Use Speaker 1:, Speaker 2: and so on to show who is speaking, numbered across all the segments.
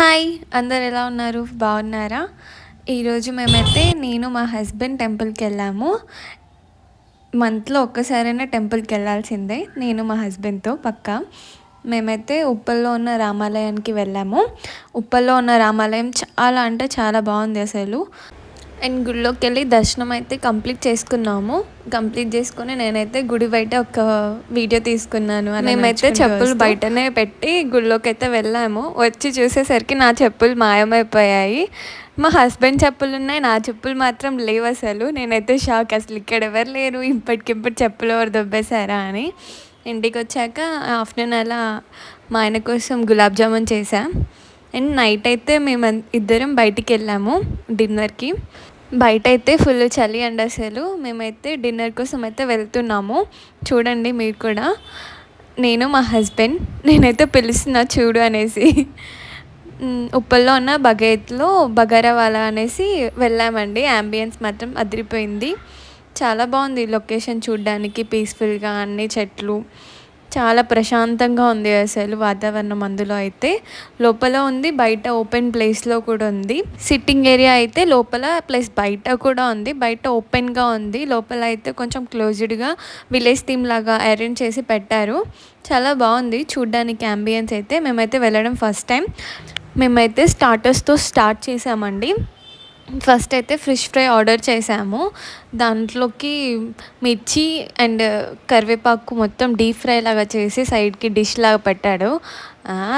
Speaker 1: Hi అందరు ఎలా ఉన్నారు? బాగున్నారా? ఈరోజు మేమైతే నేను మా హస్బెండ్ టెంపుల్కి వెళ్ళాము. మంత్లో ఒక్కసారైనా టెంపుల్కి వెళ్ళాల్సిందే. నేను మా హస్బెండ్తో పక్కా. మేమైతే ఉప్పల్లో ఉన్న రామాలయానికి వెళ్ళాము. ఉప్పల్లో ఉన్న రామాలయం చాలా అంటే చాలా బాగుంది అసలు. అండ్ గుడిలోకి వెళ్ళి దర్శనం అయితే కంప్లీట్ చేసుకున్నాము. కంప్లీట్ చేసుకుని నేనైతే గుడి బయట ఒక వీడియో తీసుకున్నాను మేమైతే చెప్పులు బయటనే పెట్టి గుడిలోకి అయితే వెళ్ళాము. వచ్చి చూసేసరికి నా చెప్పులు మాయమైపోయాయి. మా హస్బెండ్ చెప్పులు ఉన్నాయి నా చెప్పులు మాత్రం లేవు అసలు. నేనైతే షాక్ అసలు ఇక్కడ ఎవరు లేరు? ఇప్పటికిప్పుడు చెప్పులు ఎవరు దొబ్బేశారా అని. ఇంటికి వచ్చాక ఆఫ్టర్నూన్ అలా మా ఆయన కోసం గులాబ్ జామున్ చేసా అండ్ నైట్ అయితే మేము ఇద్దరం బయటికి వెళ్ళాము డిన్నర్కి. బయట అయితే ఫుల్ చలి అండి అసలు మేమైతే డిన్నర్ కోసం అయితే వెళ్తున్నాము. చూడండి మీరు కూడా. నేను మా హస్బెండ్ నేనైతే పిలుస్తున్నా చూడు అనేసి. ఉప్పల్లో ఉన్న బగేత్లో బగారావాలా అనేసి వెళ్ళామండి. అంబియన్స్ మాత్రం అదిరిపోయింది. చాలా బాగుంది లొకేషన్ చూడడానికి పీస్ఫుల్గా అన్ని చెట్లు. చాలా ప్రశాంతంగా ఉంది అసలు వాతావరణం అందులో అయితే. లోపల ఉంది బయట ఓపెన్ ప్లేస్లో కూడా ఉంది. సిట్టింగ్ ఏరియా అయితే లోపల ప్లస్ బయట కూడా ఉంది. బయట ఓపెన్గా ఉంది. లోపల అయితే కొంచెం క్లోజ్డ్గా విలేజ్ థీమ్ లాగా అరేంజ్ చేసి పెట్టారు. చాలా బాగుంది చూడ్డానికి అంబియన్స్ అయితే. మేమైతే వెళ్ళడం ఫస్ట్ టైం. మేమైతే స్టార్టర్స్తో స్టార్ట్ చేసామండి. ఫస్ట్ అయితే ఫిష్ ఫ్రై ఆర్డర్ చేసాము. దాంట్లోకి మిర్చి అండ్ కరివేపాకు మొత్తం డీప్ ఫ్రై లాగా చేసి సైడ్కి డిష్ లాగా పెట్టాడు.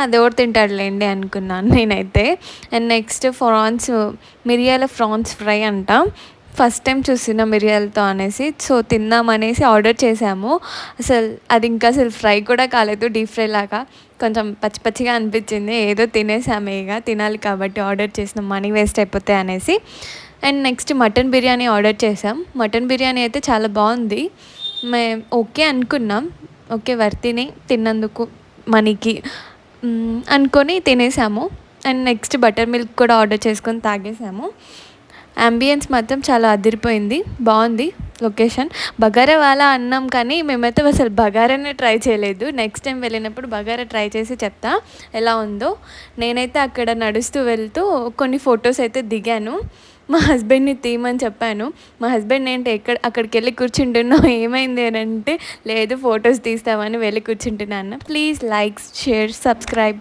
Speaker 1: అది ఎవరు తింటాడులేండి అనుకున్నాను నేనైతే. అండ్ నెక్స్ట్ ఫ్రాన్స్ మిరియాల ఫ్రాన్స్ ఫ్రై అంట. ఫస్ట్ టైం చూసిన మిరియాలతో అనేసి. సో తిందామనేసి ఆర్డర్ చేసాము అసలు అది ఇంకా అసలు ఫ్రై కూడా కాలేదు డీప్ ఫ్రై లాగా. కొంచెం పచ్చి పచ్చిగా అనిపించింది. ఏదో తినేసాము ఇక తినాలి కాబట్టి ఆర్డర్ చేసిన. మనీ వేస్ట్ అయిపోతాయి అనేసి. And next mutton biryani order చేసాం మటన్ బిర్యానీ అయితే చాలా బాగుంది. మే ఓకే అనుకున్నాం. ఓకే వర్తిని తిన్నందుకు మనీకి. అనుకొని తినేసాము. అండ్ నెక్స్ట్ బటర్ మిల్క్ కూడా ఆర్డర్ చేసుకొని తాగేసాము. అంబియన్స్ మాత్రం చాలా అదిరిపోయింది. బాగుంది లొకేషన్. బగారా వాళ్ళ అన్నాం కానీ మేమైతే అసలు బగారానే ట్రై చేయలేదు. నెక్స్ట్ టైం వెళ్ళినప్పుడు బగారా ట్రై చేసి చెప్తా. ఎలా ఉందో. నేనైతే అక్కడ నడుస్తూ వెళ్తూ కొన్ని ఫొటోస్ అయితే దిగాను. మా హస్బెండ్ని తీయమని చెప్పాను. మా హస్బెండ్ ఏంటి ఎక్కడ అక్కడికి వెళ్ళి కూర్చుంటున్నావు? ఏమైంది అని అంటే లేదు ఫొటోస్ తీస్తామని వెళ్ళి కూర్చుంటున్నాను ప్లీజ్ లైక్స్ షేర్ సబ్స్క్రైబ్